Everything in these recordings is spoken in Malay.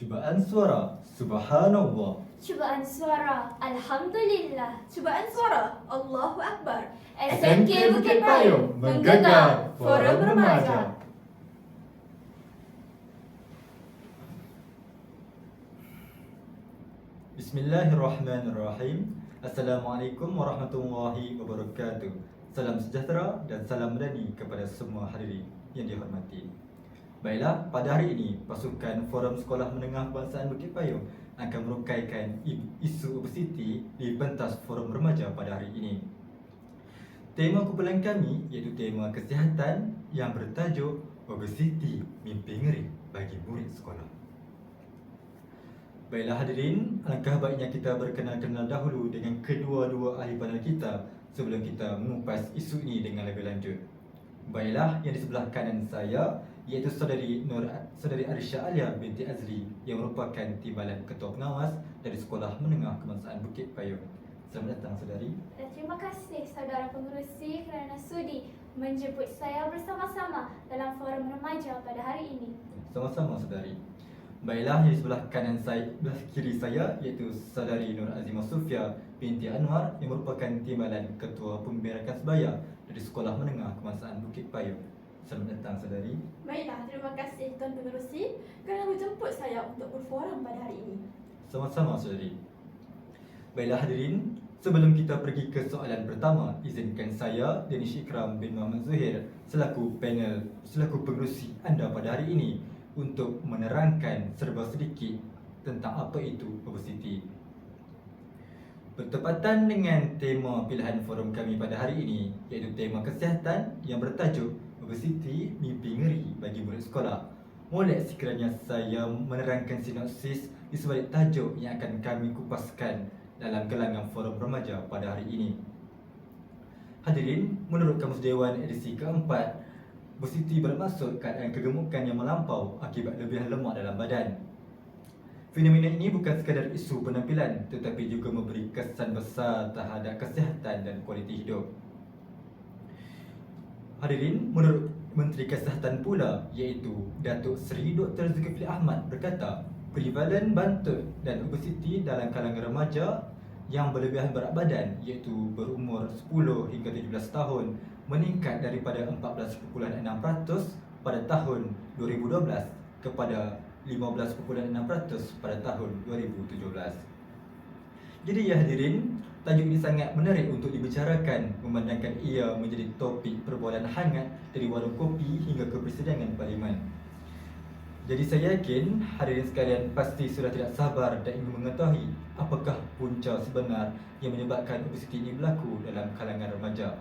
Cubaan suara Subhanallah. Cubaan suara Alhamdulillah. Cubaan suara Allahu Akbar. SMK Bukit Payung menggegar Forum Remaja. Bismillahirrahmanirrahim. Assalamualaikum warahmatullahi wabarakatuh. Salam sejahtera dan salam medani kepada semua hadirin yang dihormati Baiklah, pada hari ini pasukan Forum Sekolah Menengah Kebangsaan Bukit Payung akan merungkaikan isu obesiti di pentas Forum Remaja pada hari ini Tema kumpulan kami iaitu tema kesihatan yang bertajuk Obesiti Mimpi Ngeri bagi murid sekolah Baiklah hadirin, alangkah baiknya kita berkenal-kenal dahulu dengan kedua-dua ahli panel kita sebelum kita mengupas isu ini dengan lebih lanjut. Baiklah, yang di sebelah kanan saya iaitu saudari Nur saudari Arisha Alia binti Azri yang merupakan timbalan ketua pengawas dari Sekolah Menengah Kebangsaan Bukit Payung. Selamat datang saudari. Dan terima kasih saudara pengurusi kerana sudi menjemput saya bersama-sama dalam forum remaja pada hari ini. Sama-sama saudari. Baiklah, yang di sebelah kanan saya, sebelah kiri saya iaitu saudari Nur Azimah Sufia binti Anwar yang merupakan timbalan ketua pembirakan sebaya dari Sekolah Menengah Kebangsaan Bukit Payung. Selamat datang saudari. Baiklah, terima kasih Tuan Pengerusi kerana menjemput saya untuk berforum pada hari ini Sama-sama saudari. Baiklah hadirin, sebelum kita pergi ke soalan pertama, izinkan saya Danish Ikram bin Muhammad Zuhair selaku panel selaku pengerusi anda pada hari ini untuk menerangkan serba sedikit tentang apa itu obesiti. Bertepatan dengan tema pilihan forum kami pada hari ini iaitu tema kesihatan yang bertajuk Obesiti Mimpi Ngeri bagi murid sekolah. Molek sekiranya saya menerangkan sinopsis di sebalik tajuk yang akan kami kupaskan dalam gelangan forum remaja pada hari ini. Hadirin, menurut Kamus Dewan edisi keempat, obesiti bermaksud keadaan kegemukan yang melampau akibat lebihan lemak dalam badan. Fenomena ini bukan sekadar isu penampilan tetapi juga memberi kesan besar terhadap kesihatan dan kualiti hidup. Hadirin, menurut Menteri Kesihatan pula iaitu Datuk Seri Dr. Zulkifli Ahmad berkata, prevalen bantut dan obesiti dalam kalangan remaja yang berlebihan berat badan iaitu berumur 10 hingga 17 tahun meningkat daripada 14.6% pada tahun 2012 kepada 15.6% pada tahun 2017. Jadi ya hadirin, tajuk ini sangat menarik untuk dibicarakan memandangkan ia menjadi topik perbualan hangat dari warung kopi hingga ke persidangan parlimen. Jadi saya yakin hadirin sekalian pasti sudah tidak sabar dan ingin mengetahui apakah punca sebenar yang menyebabkan obesiti ini berlaku dalam kalangan remaja.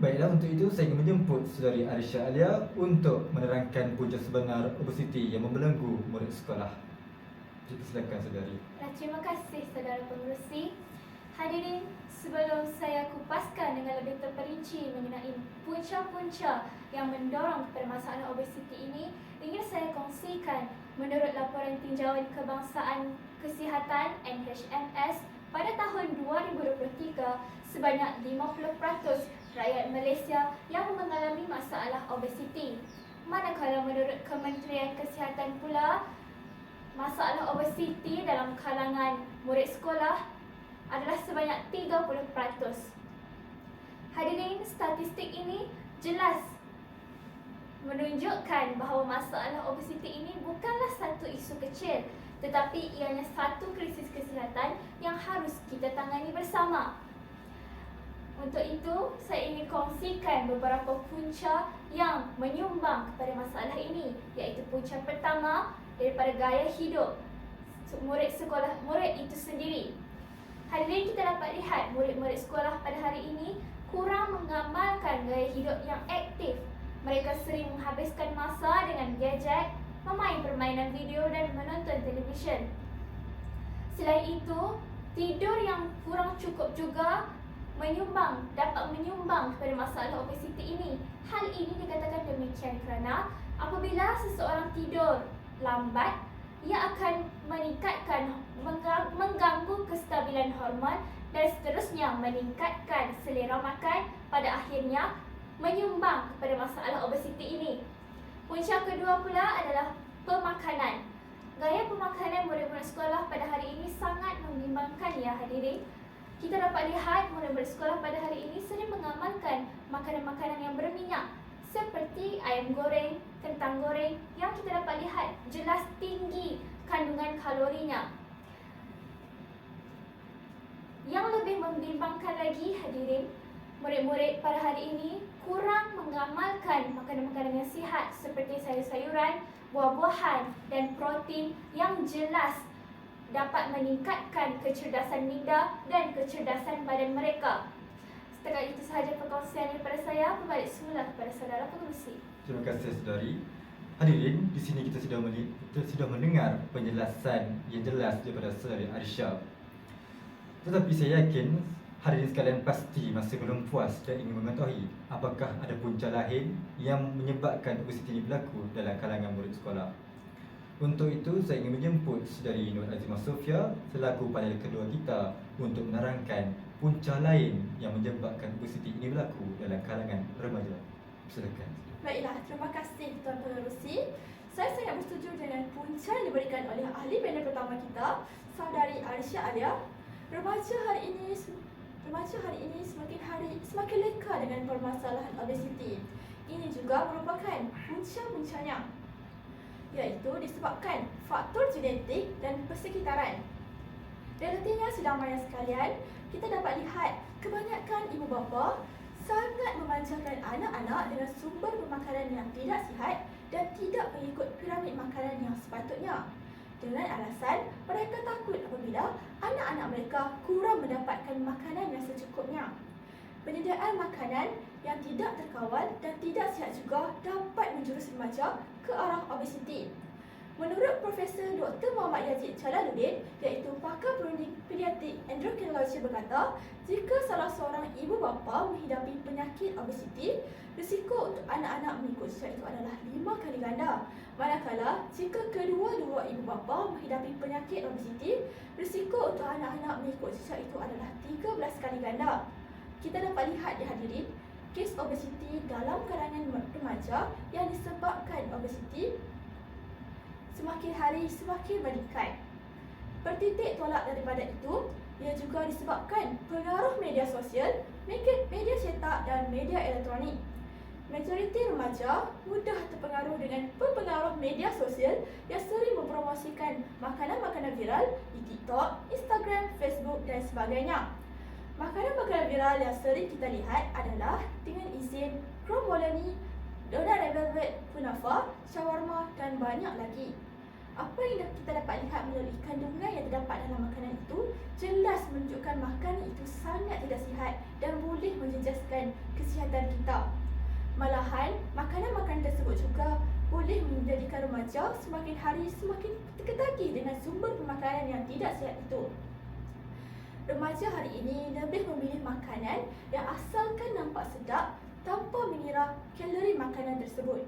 Baiklah untuk itu saya ingin menjemput saudari Arisha Alia untuk menerangkan punca sebenar obesiti yang membelenggu murid sekolah. Jadi silakan saudari. Dan terima kasih saudara pengurusi. Hadirin, sebelum saya kupaskan dengan lebih terperinci mengenai punca-punca yang mendorong permasalahan obesiti ini, ingin saya kongsikan menurut laporan tinjauan kebangsaan kesihatan NHMS pada tahun 2023 sebanyak 50% rakyat Malaysia yang mengalami masalah obesiti. Manakala menurut Kementerian Kesihatan pula masalah obesiti dalam kalangan murid sekolah adalah sebanyak 30%. Hadirin, statistik ini jelas menunjukkan bahawa masalah obesiti ini bukanlah satu isu kecil tetapi ianya satu krisis kesihatan yang harus kita tangani bersama. Untuk itu, saya ingin kongsikan beberapa punca yang menyumbang kepada masalah ini iaitu punca pertama daripada gaya hidup murid sekolah murid itu sendiri. Hadirin kita dapat lihat murid-murid sekolah pada hari ini kurang mengamalkan gaya hidup yang aktif. Mereka sering menghabiskan masa dengan gadget, memain permainan video dan menonton televisyen. Selain itu, tidur yang kurang cukup juga menyumbang dapat menyumbang kepada masalah obesiti ini. Hal ini dikatakan demikian kerana apabila seseorang tidur lambat, ia akan meningkatkan mengga- mengganggu kestabilan hormon dan seterusnya meningkatkan selera makan pada akhirnya menyumbang kepada masalah obesiti ini. Punca kedua pula adalah pemakanan bersekolah pada hari ini sangat membimbangkan ya hadirin. Kita dapat lihat murid-murid sekolah pada hari ini sering mengamalkan makanan-makanan yang berminyak seperti ayam goreng, kentang goreng yang kita dapat lihat jelas tinggi kandungan kalorinya. Yang lebih membimbangkan lagi hadirin, murid-murid pada hari ini kurang mengamalkan makanan-makanan yang sihat seperti sayur-sayuran, buah-buahan dan protein yang jelas dapat meningkatkan kecerdasan minda dan kecerdasan badan mereka. Setakat itu sahaja perkongsian daripada saya. Kembali semula kepada saudara pengurusi. Terima kasih saudari. Hadirin, di sini kita sudah meli- kita sudah mendengar penjelasan yang jelas daripada saudari Arisha. Tetapi saya yakin hadirin sekalian pasti masih belum puas dan ingin mengetahui apakah ada punca lain yang menyebabkan obesiti ini berlaku dalam kalangan murid sekolah. Untuk itu, saya ingin menjemput Saudari Nur Azimah Sofia selaku panel kedua kita untuk menerangkan punca lain yang menyebabkan obesiti ini berlaku dalam kalangan remaja. Silakan. Baiklah, terima kasih Tuan Pengerusi. Saya sangat bersetuju dengan punca yang diberikan oleh ahli panel pertama kita, Saudari Arisha Alia. Remaja hari ini remaja hari ini semakin hari semakin leka dengan permasalahan obesiti. Ini juga merupakan punca-puncanya iaitu disebabkan faktor genetik dan persekitaran. Realitinya sedang maya sekalian, kita dapat lihat kebanyakan ibu bapa sangat memanjakan anak-anak dengan sumber pemakanan yang tidak sihat dan tidak mengikut piramid makanan yang sepatutnya. Dengan alasan mereka takut apabila anak-anak mereka kurang mendapatkan makanan yang secukupnya. Penyediaan makanan yang tidak terkawal dan tidak sihat juga dapat menjurus remaja ke arah obesiti. Menurut Profesor Dr. Muhammad Yazid Jalaluddin, iaitu pakar perunding pediatrik endokrinologi berkata, jika salah seorang ibu bapa menghidapi penyakit obesiti, risiko untuk anak-anak mengikut sisa itu adalah lima kali ganda. Manakala, jika kedua-dua ibu bapa menghidapi penyakit obesiti, risiko untuk anak-anak mengikut sisa itu adalah 13 kali ganda. Kita dapat lihat di hadirin, kes obesiti dalam kalangan remaja yang disebabkan obesiti semakin hari semakin meningkat. Bertitik tolak daripada itu, ia juga disebabkan pengaruh media sosial, media cetak dan media elektronik. Majoriti remaja mudah terpengaruh dengan pengaruh media sosial yang sering mempromosikan makanan-makanan viral di TikTok, Instagram, Facebook dan sebagainya. Makanan-makanan viral yang sering kita lihat adalah dengan izin krombolani, donat red velvet, kunafa, shawarma dan banyak lagi. Apa yang kita dapat lihat melalui kandungan yang terdapat dalam makanan itu jelas menunjukkan makanan itu sangat tidak sihat dan boleh menjejaskan kesihatan kita. Malahan, makanan-makanan tersebut juga boleh menjadikan remaja semakin hari semakin terketagi dengan sumber pemakanan yang tidak sihat itu. Remaja hari ini lebih memilih makanan yang asalkan nampak sedap tanpa mengira kalori makanan tersebut.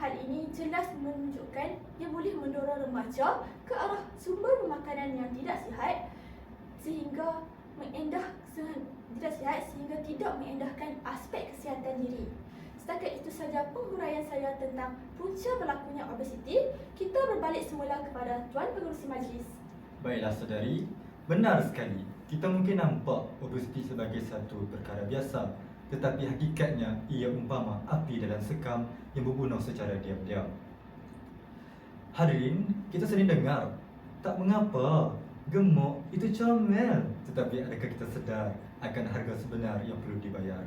Hal ini jelas menunjukkan yang boleh mendorong remaja ke arah sumber pemakanan yang tidak sihat sehingga mengendah tidak sihat sehingga tidak mengendahkan aspek kesihatan diri. Setakat itu saja penghuraian saya tentang punca berlakunya obesiti. Kita berbalik semula kepada Tuan Pengurusi Majlis. Baiklah saudari, benar sekali. Kita mungkin nampak obesiti sebagai satu perkara biasa tetapi hakikatnya ia umpama api dalam sekam yang berbunuh secara diam-diam. Hadirin, kita sering dengar, tak mengapa, gemuk itu comel. Tetapi adakah kita sedar akan harga sebenar yang perlu dibayar?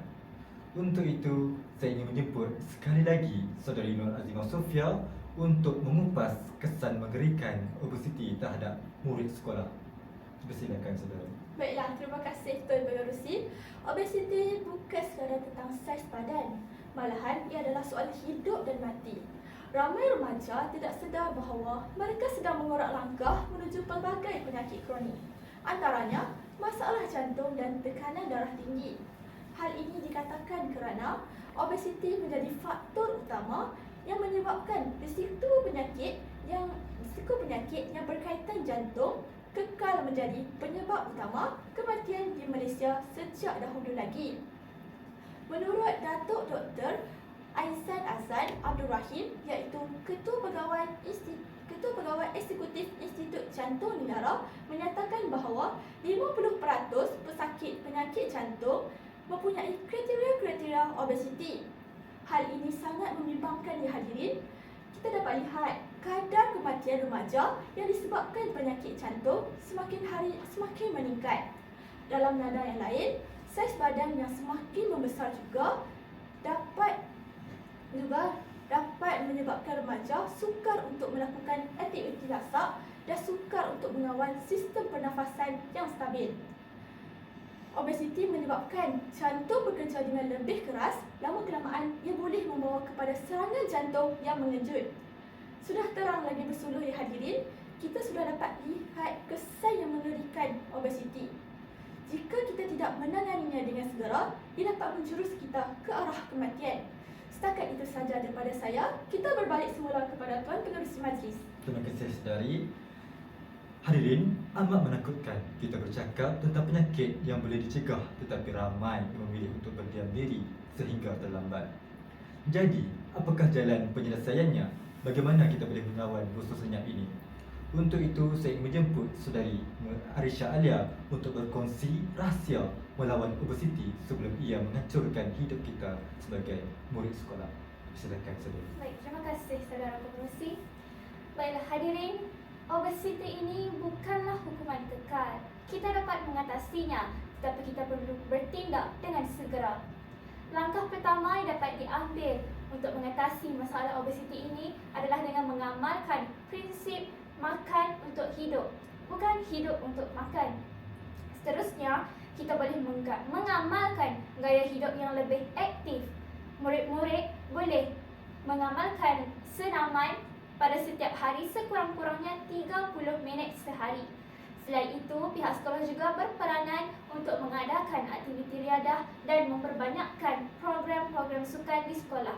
Untuk itu, saya ingin menjemput sekali lagi Saudari Nur Azimah Sofia untuk mengupas kesan mengerikan obesiti terhadap murid sekolah. Persilakan saudara. Baiklah, terima kasih Tuan Pengerusi. Obesiti bukan sekadar tentang saiz badan. Malahan, ia adalah soal hidup dan mati. Ramai remaja tidak sedar bahawa mereka sedang mengorak langkah menuju pelbagai penyakit kronik. Antaranya, masalah jantung dan tekanan darah tinggi. Hal ini dikatakan kerana obesiti menjadi faktor utama yang menyebabkan risiko penyakit yang risiko penyakit yang berkaitan jantung kekal menjadi penyebab utama kematian di Malaysia sejak dahulu lagi. Menurut Datuk Dr. Aisan Azad Abdul Rahim iaitu Ketua Pegawai Institut Ketua Pegawai Eksekutif Institut Jantung Negara menyatakan bahawa 50% pesakit penyakit jantung mempunyai kriteria-kriteria obesiti. Hal ini sangat membimbangkan ya hadirin. Kita dapat lihat kadar kematian remaja yang disebabkan penyakit jantung semakin hari semakin meningkat. Dalam nada yang lain, saiz badan yang semakin membesar juga dapat juga dapat menyebabkan remaja sukar untuk melakukan aktiviti lasak dan sukar untuk mengawal sistem pernafasan yang stabil. Obesiti menyebabkan jantung bekerja dengan lebih keras, lama kelamaan ia boleh membawa kepada serangan jantung yang mengejut. Sudah terang lagi bersuluh ya hadirin, kita sudah dapat lihat kesan yang mengerikan obesiti. Jika kita tidak menanganinya dengan segera, ia dapat menjurus kita ke arah kematian. Setakat itu saja daripada saya. Kita berbalik semula kepada Tuan Pengerusi Majlis. Terima kasih saudari. Hadirin, amat menakutkan kita bercakap tentang penyakit yang boleh dicegah tetapi ramai memilih untuk berdiam diri sehingga terlambat. Jadi, apakah jalan penyelesaiannya? Bagaimana kita boleh mengawal musuh senyap ini? Untuk itu, saya ingin menjemput saudari Arisha Alia untuk berkongsi rahsia melawan obesiti sebelum ia menghancurkan hidup kita sebagai murid sekolah. Silakan saudari. Baik, terima kasih saudara pengerusi. Baiklah hadirin, obesiti ini bukanlah hukuman kekal. Kita dapat mengatasinya, tetapi kita perlu bertindak dengan segera. Langkah pertama yang dapat diambil untuk mengatasi masalah obesiti ini adalah dengan mengamalkan prinsip makan untuk hidup, bukan hidup untuk makan. Seterusnya, kita boleh mengamalkan gaya hidup yang lebih aktif. Murid-murid boleh mengamalkan senaman pada setiap hari sekurang-kurangnya 30 minit sehari. Selain itu, pihak sekolah juga berperanan untuk mengadakan aktiviti riadah dan memperbanyakkan program-program sukan di sekolah.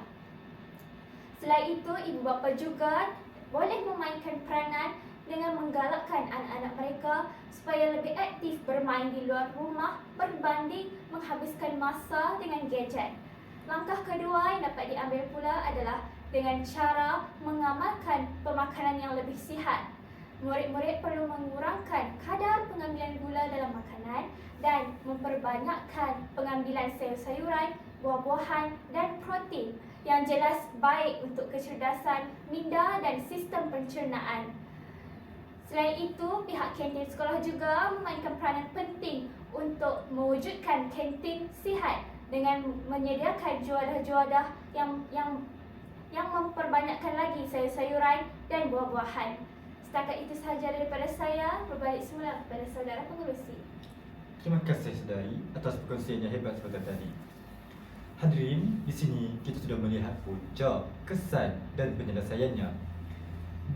Selain itu, ibu bapa juga boleh memainkan peranan dengan menggalakkan anak-anak mereka supaya lebih aktif bermain di luar rumah berbanding menghabiskan masa dengan gadget. Langkah kedua yang dapat diambil pula adalah dengan cara mengamalkan pemakanan yang lebih sihat. Murid-murid perlu mengurangkan kadar pengambilan gula dalam makanan dan memperbanyakkan pengambilan sayur-sayuran, buah-buahan dan protein yang jelas baik untuk kecerdasan minda dan sistem pencernaan. Selain itu, pihak kantin sekolah juga memainkan peranan penting untuk mewujudkan kantin sihat dengan menyediakan juadah-juadah yang yang yang memperbanyakkan lagi sayur-sayuran dan buah-buahan. Setakat itu sahaja daripada saya, berbalik semula kepada saudara pengerusi. Terima kasih saudari atas perkongsian yang hebat seperti tadi. Hadirin, di sini kita sudah melihat punca, kesan dan penyelesaiannya.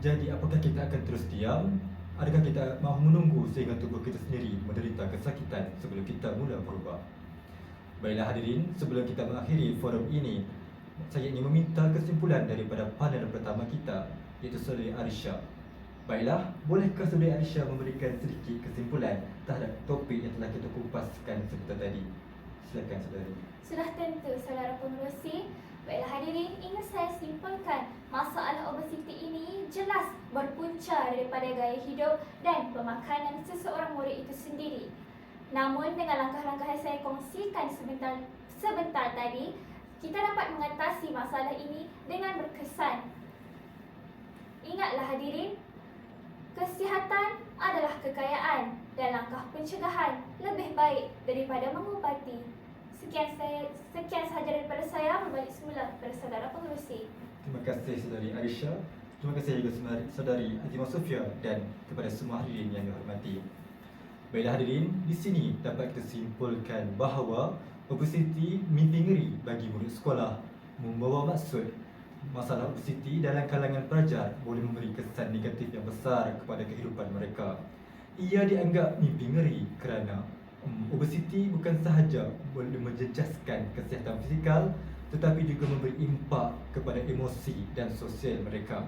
Jadi apakah kita akan terus diam? Adakah kita mahu menunggu sehingga tubuh kita sendiri menderita kesakitan sebelum kita mula berubah? Baiklah hadirin, sebelum kita mengakhiri forum ini, saya ingin meminta kesimpulan daripada panel pertama kita, iaitu Saudari Arisha. Baiklah, bolehkah Saudari Arisha memberikan sedikit kesimpulan terhadap topik yang telah kita kupaskan sebentar tadi? Silakan Saudari. Sudah tentu saudara pengerusi. Baiklah hadirin, ingin saya simpulkan masalah obesiti ini jelas berpunca daripada gaya hidup dan pemakanan seseorang murid itu sendiri. Namun dengan langkah-langkah yang saya kongsikan sebentar sebentar tadi, kita dapat mengatasi masalah ini dengan berkesan. Ingatlah hadirin, kesihatan adalah kekayaan dan langkah pencegahan lebih baik daripada mengubati. Sekian saya sekian sahaja daripada saya berbalik semula kepada saudara pengerusi. Terima kasih saudari Arisha. Terima kasih juga saudari Azimah Sofia dan kepada semua hadirin yang dihormati. Baiklah hadirin, di sini dapat kita simpulkan bahawa obesiti ngeri bagi murid sekolah membawa maksud masalah obesiti dalam kalangan pelajar boleh memberi kesan negatif yang besar kepada kehidupan mereka. Ia dianggap mimpi ngeri kerana um, obesiti bukan sahaja boleh menjejaskan kesihatan fizikal tetapi juga memberi impak kepada emosi dan sosial mereka.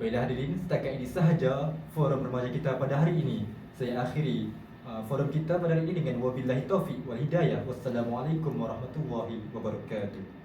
Baiklah hadirin, setakat ini sahaja forum remaja kita pada hari ini. Saya akhiri uh, forum kita pada hari ini dengan wabillahi taufiq wal hidayah. Wassalamualaikum warahmatullahi wabarakatuh.